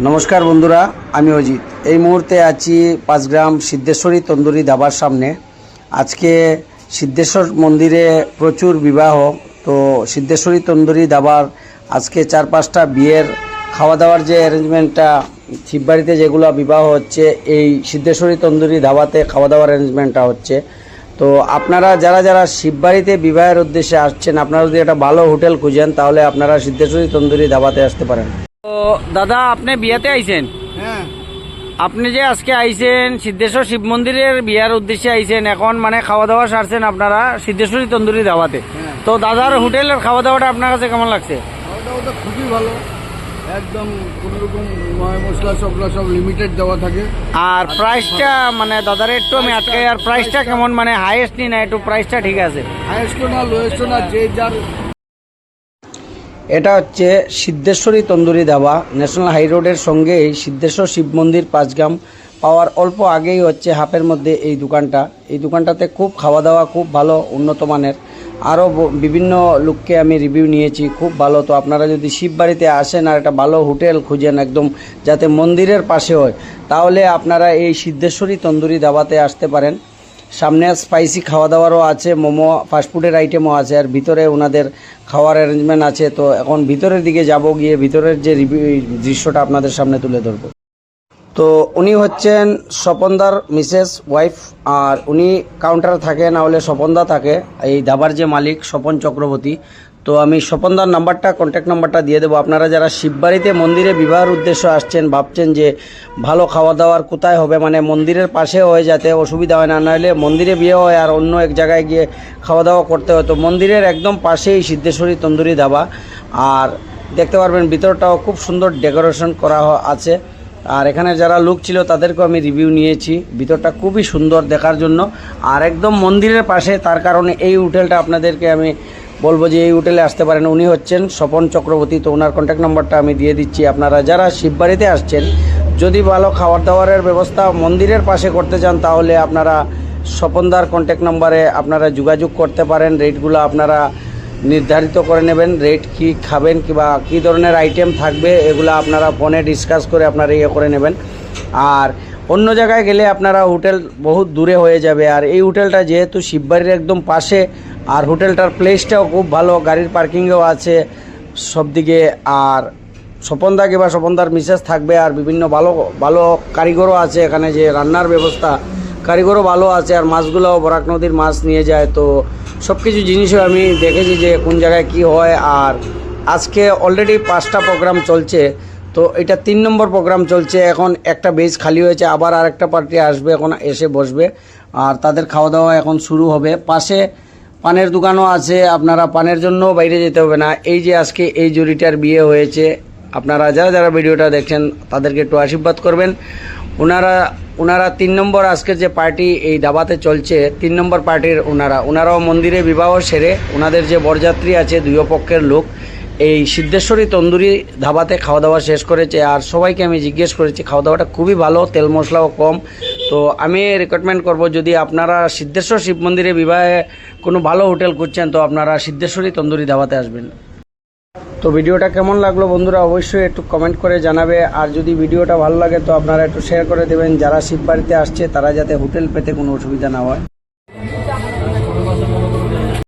নমস্কার বন্ধুরা, আমি অজিত। এই মুহূর্তে আছি পাঁচগ্রাম সিদ্ধেশ্বরী তন্দুরি দাবার সামনে। আজকে সিদ্ধেশ্বর মন্দিরে প্রচুর বিবাহ, তো সিদ্ধেশ্বরী তন্দুরি দাবার আজকে চার পাঁচটা বিয়ের খাওয়া দাওয়ার যে অ্যারেঞ্জমেন্টটা, শিববাড়িতে যেগুলো বিবাহ হচ্ছে, এই সিদ্ধেশ্বরী তন্দুরি ধাবাতে খাওয়া দাওয়ার অ্যারেঞ্জমেন্টটা হচ্ছে। তো আপনারা যারা যারা শিববাড়িতে বিবাহের উদ্দেশ্যে আসছেন, আপনারা যদি একটা ভালো হোটেল খুঁজেন, তাহলে আপনারা সিদ্ধেশ্বরী তন্দুরি ধাবাতে আসতে পারেন। তো দাদা আপনি বিয়াতে আইছেন? হ্যাঁ। আপনি যে আজকে আইছেন সিদ্ধেশ্বর শিব মন্দিরের বিয়ার উদ্দেশ্যে আইছেন এখন মানে খাওয়া দাওয়া সারছেন আপনারা সিদ্ধেশ্বরী তন্দুরি দাওয়াতে হ্যাঁ। তো দাদার হোটেলের খাওয়া দাওয়াটা আপনার কাছে কেমন লাগছে? খাওয়া দাওয়াটা খুবই ভালো। একদম কোনো রকম মশলা সবগুলো সব লিমিটেড দেওয়া থাকে। আর প্রাইসটা মানে দাদার একটু আমি আটকাই আর প্রাইসটা কেমন? মানে হাইয়েস্ট নি না একটু প্রাইসটা ঠিক আছে। হাইয়েস্ট না লোয়েস্ট না যে যার এটা হচ্ছে সিদ্ধেশ্বরী তন্দুরি ধাবা ন্যাশনাল হাই রোডের সঙ্গে এই সিদ্ধেশ্বর শিব মন্দির পাঁচগ্রাম পাওয়ার অল্প আগেই হচ্ছে হাফের মধ্যে এই দোকানটা। এই দোকানটাতে খুব খাওয়া দাওয়া খুব ভালো, উন্নত মানের। আরও বিভিন্ন লোককে আমি রিভিউ নিয়েছি, খুব ভালো। তো আপনারা যদি শিববাড়িতে আসেন আর একটা ভালো হোটেল খুঁজেন একদম যাতে মন্দিরের পাশে হয়, তাহলে আপনারা এই সিদ্ধেশ্বরী তন্দুরি ধাবাতে আসতে পারেন। সামনে স্পাইসি খাওয়া দাওয়ারও আছে, মোমো ফাস্টফুডের আইটেমও আছে, আর ভিতরে ওনাদের খাওয়ার অ্যারেঞ্জমেন্ট আছে। তো এখন ভিতরের দিকে যাব গিয়ে ভিতরের যে দৃশ্যটা আপনাদের সামনে তুলে ধরবো। তো উনি হচ্ছেন স্বপনদার মিসেস ওয়াইফ, আর উনি কাউন্টার থাকে, না হলে স্বপনদা থাকে। এই দাবার যে মালিক, স্বপন চক্রবর্তী তো আমি স্বপনদার নাম্বারটা কন্ট্যাক্ট নাম্বারটা দিয়ে দেবো। আপনারা যারা শিববাড়িতে মন্দিরে বিবাহের উদ্দেশ্য আসছেন, ভাবছেন যে ভালো খাওয়া দাওয়ার কোথায় হবে? মানে মন্দিরের পাশে হয়ে যাতে অসুবিধা হয় না, নাহলে মন্দিরে বিয়ে হয় আর অন্য এক জায়গায় গিয়ে খাওয়া দাওয়া করতে হয়। তো মন্দিরের একদম পাশেই সিদ্ধেশ্বরী তন্দুরি ধাবা। আর দেখতে পারবেন, ভিতরটাও খুব সুন্দর ডেকোরেশন করা আছে। আর এখানে যারা লোক ছিল, তাদেরকেও আমি রিভিউ নিয়েছি। ভিতরটা খুবই সুন্দর দেখার জন্য। আর একদম মন্দিরের পাশে, তার কারণে এই হোটেলটা আপনাদেরকে আমি বলব যে এই হোটেলে আসতে পারেন। উনি হচ্ছেন স্বপন চক্রবর্তী। তো ওনার কন্ট্যাক্ট নাম্বারটা আমি দিয়ে দিচ্ছি। আপনারা যারা শিববাড়িতে আসছেন, যদি ভালো খাবার দাবারের ব্যবস্থা মন্দিরের পাশে করতে চান, তাহলে আপনারা স্বপনদার কন্ট্যাক্ট নাম্বারে আপনারা যোগাযোগ করতে পারেন। রেটগুলো আপনারা নির্ধারিত করে নেবেন। রেট কি খাবেন কিংবা কী ধরনের আইটেম থাকবে, এগুলো আপনারা ফোনে ডিসকাস করে আপনারা ইয়ে করে নেবেন। আর অন্য জায়গায় গেলে আপনারা হোটেল বহুত দূরে হয়ে যাবে। আর এই হোটেলটা যেহেতু শিববাড়ির একদম পাশে, আর হোটেলটার প্লেসটাও খুব ভালো, গাড়ির পার্কিংও আছে সব দিকে আর স্বপনদা কিংবা স্বপনদার মিসেস থাকবে, আর বিভিন্ন ভালো ভালো কারিগরও আছে এখানে যে রান্নার ব্যবস্থা। কারিগরও ভালো আছে, আর মাছগুলোও বরাক নদীর মাছ নিয়ে যায়। তো সব কিছু জিনিসও আমি দেখেছি যে কোন জায়গায় কি হয়, আর আজকে অলরেডি পাঁচটা প্রোগ্রাম চলছে। তো এটা তিন নম্বর প্রোগ্রাম চলছে। এখন একটা বেজ খালি হয়েছে, আবার আরেকটা পার্টি আসবে, এখন এসে বসবে। আর তাদের খাওয়া দাওয়া এখন শুরু হবে। পাশে পানের দোকানও আছে, আপনারা পানের জন্য বাইরে যেতে হবে না। এই যে আজকে এই জুরিটার বিয়ে হয়েছে, আপনারা যারা যারা ভিডিওটা দেখছেন, তাদেরকে একটু আশীর্বাদ করবেন। ওনারা ওনারা তিন নম্বর আজকে যে পার্টি এই দাবাতে চলছে, তিন নম্বর পার্টির ওনারা। ওনারাও মন্দিরে বিবাহ সেরে, ওনাদের যে বরযাত্রী আছে, দুই পক্ষের লোক এই সিদ্ধেশ্বরী তন্দুরি ধাবাতে খাওয়া দাওয়া শেষ করেছে আর সবাইকে আমি জিজ্ঞেস করেছি খাওয়া দাওয়াটা খুবই ভালো, তেল মশলাও কম। তো আমি রেকমেন্ড করব, যদি আপনারা সিদ্ধেশ্বর শিব মন্দিরে বিবাহে কোনো ভালো হোটেল খুঁজছেন, তো আপনারা সিদ্ধেশ্বরী তন্দুরি ধাবাতে আসবেন। তো ভিডিওটা কেমন লাগল বন্ধুরা, অবশ্যই একটু কমেন্ট করে জানাবে। আর যদি ভিডিওটা ভালো লাগে, তো আপনারা একটু শেয়ার করে দেবেন। যারা শিব বাড়িতে আসছে, তারা যাতে হোটেল পেতে কোনো অসুবিধা না হয়।